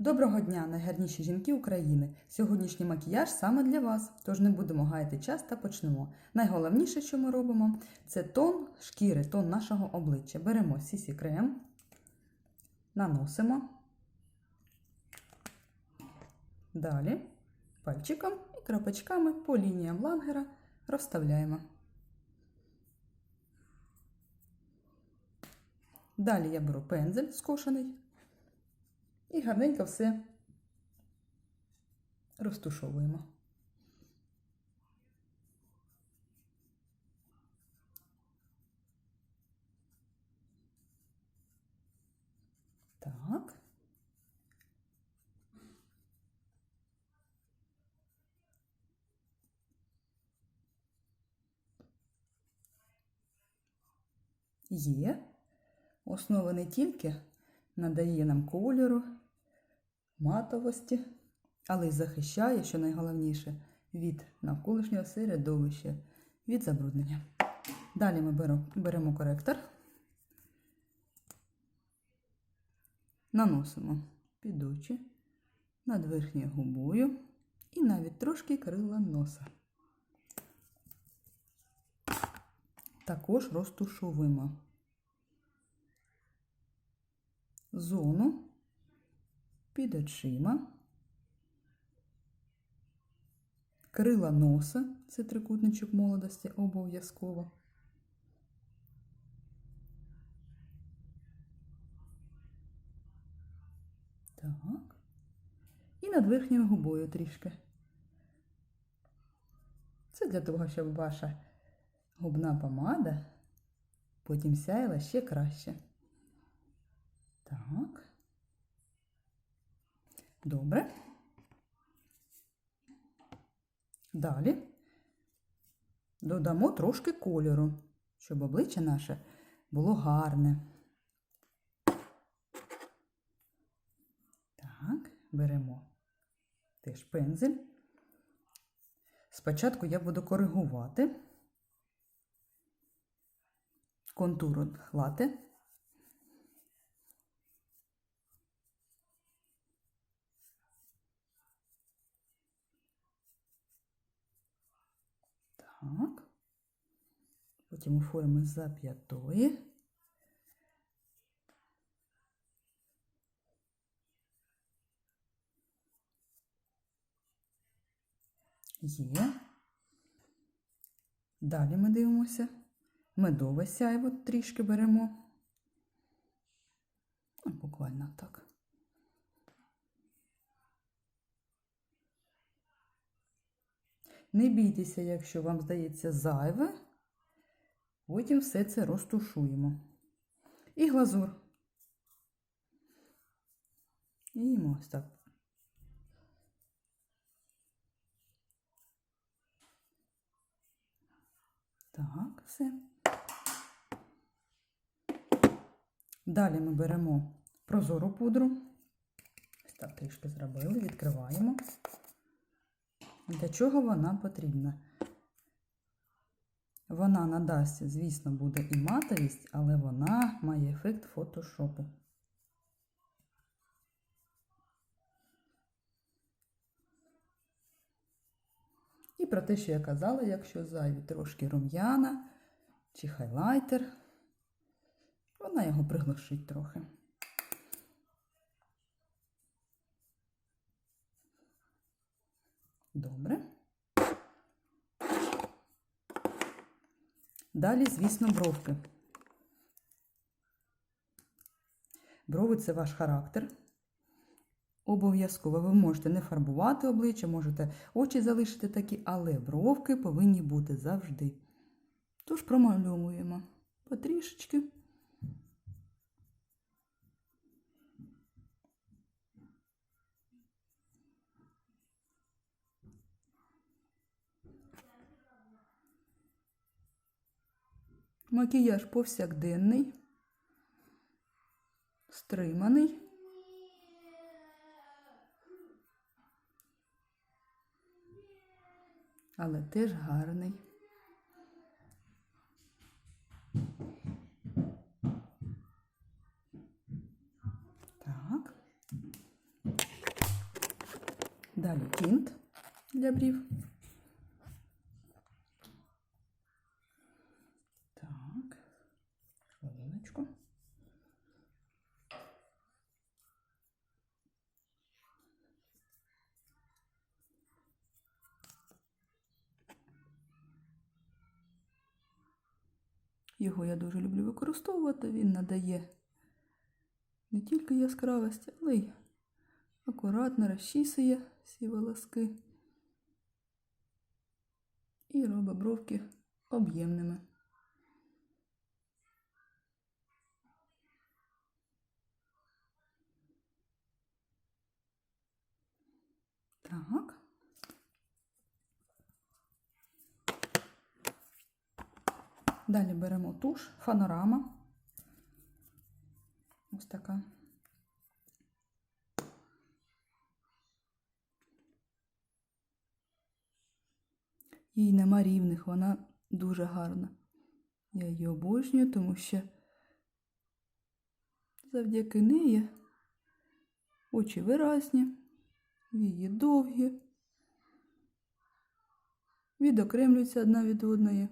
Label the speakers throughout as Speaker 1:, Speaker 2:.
Speaker 1: Доброго дня, найгарніші жінки України! Сьогоднішній макіяж саме для вас, тож не будемо гаяти час та почнемо. Найголовніше, що ми робимо, це тон шкіри, тон нашого обличчя. Беремо сісі крем, наносимо. Далі пальчиком і крапочками по лініям лангера розставляємо. Далі я беру пензель скошений і гарненько все розтушовуємо. Так. Є. Основа не тільки надає нам кольору, матовості, але й захищає, що найголовніше, від навколишнього середовища, від забруднення. Далі ми беремо, коректор, наносимо під очі, над верхньою губою і навіть трошки крила носа. Також розтушовуємо зону під очима, крила носа, це трикутничок молодості обов'язково. Так. І над верхньою губою трішки. Це для того, щоб ваша губна помада потім сяяла ще краще. Так. Добре. Далі додамо трошки кольору, щоб обличчя наше було гарне. Так, беремо теж пензель. Спочатку я буду коригувати контуру хлати. Так. Потім у форми зап'ятої. Є. Далі ми дивимося. Медове сяйво трішки беремо. Ну, Буквально так. Не бійтеся, якщо вам здається зайве, потім все це розтушуємо. І глазур. І ось так. Так, все. Далі ми беремо прозору пудру. Ось так трішки зробили, відкриваємо. Для чого вона потрібна? Вона надасть, звісно, буде і матовість, але вона має ефект фотошопу. І про те, що я казала, якщо зайві трошки рум'яна чи хайлайтер, вона його приглушить трохи. Добре. Далі, звісно, бровки. Брови це ваш характер. Обов'язково ви можете не фарбувати обличчя, можете очі залишити такі, але бровки повинні бути завжди. Тож промальовуємо потрішечки. Макіяж повсякденний, стриманий. Але теж гарний. Так. Далі тінт для брів. Так, хвилиночку. Його я дуже люблю використовувати. Він надає не тільки яскравості, але й акуратно розчісує всі волоски і робить бровки об'ємними. Так. Далі беремо туш, фанорама. Ось така. Їй нема рівних, вона дуже гарна. Я її обожнюю, тому що завдяки неї очі виразні, вії довгі, відокремлюються одна від одної.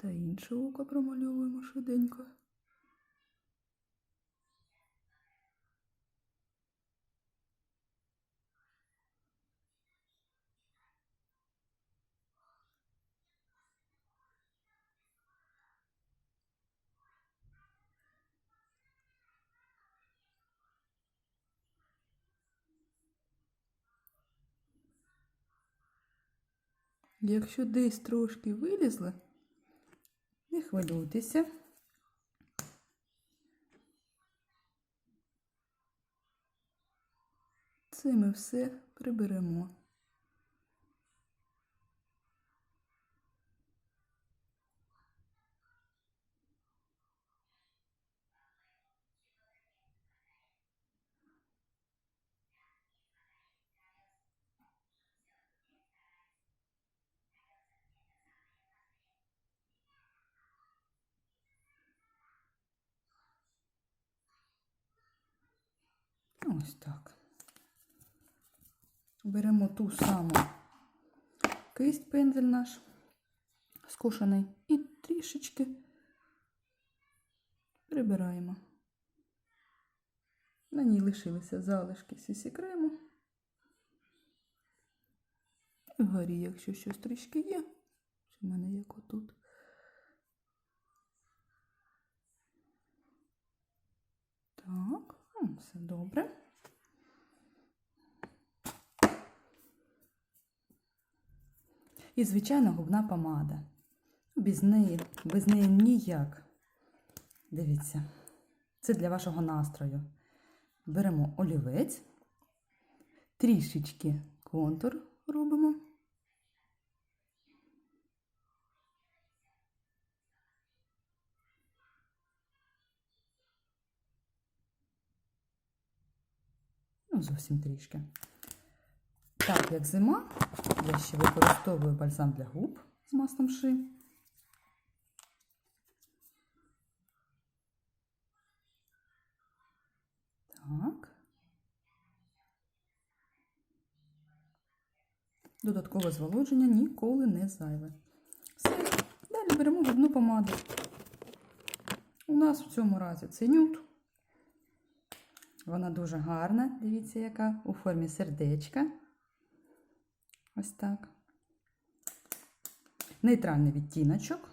Speaker 1: Та інше око промальовуємо швиденько. Якщо десь трошки вилізли, не хвилюйтеся. Це ми все приберемо. Ось так. Беремо ту саму кисть пензель наш скошений і трішечки прибираємо. На ній лишилися залишки сісі крему. І вгорі, якщо щось трішки є, чи в мене як отут. Так, все добре. І, звичайно, губна помада. Без неї, без неї ніяк. Дивіться, це для вашого настрою. Беремо олівець, трішечки контур робимо. Ну, зовсім трішки. Так, як зима, я ще використовую бальзам для губ з маслом ши. Так. Додаткове зволодження ніколи не зайве. Все, далі беремо губну помаду. У нас в цьому разі це нюд. Вона дуже гарна, дивіться, яка у формі сердечка. Ось так. Нейтральний відтіночок.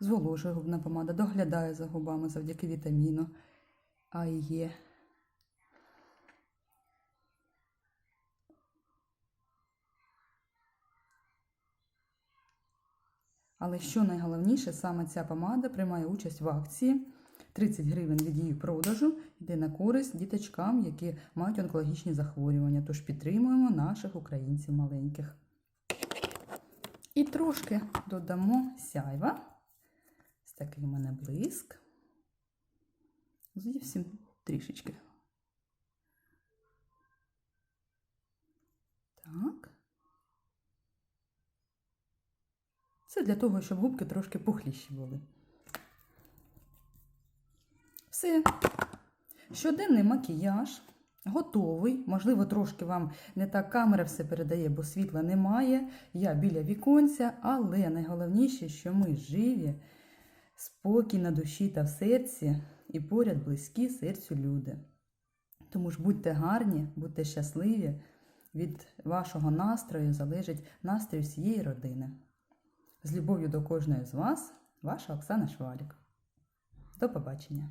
Speaker 1: Зволожує губна помада, доглядає за губами завдяки вітаміну А і Є. Але що найголовніше, саме ця помада приймає участь в акції 30 гривень від її продажу йде на користь діточкам, які мають онкологічні захворювання. Тож підтримуємо наших українців маленьких. І трошки додамо сяйва. Ось такий мене блиск. Зовсім трішечки. Так. Це для того, щоб губки трошки пухліші були. Все. Щоденний макіяж готовий. Можливо, трошки вам не так камера все передає, бо світла немає. Я біля віконця, але найголовніше, що ми живі, спокій на душі та в серці, і поряд близькі серцю люди. Тому ж будьте гарні, будьте щасливі. Від вашого настрою залежить настрій всієї родини. З любов'ю до кожної з вас, ваша Оксана Швалік. До побачення!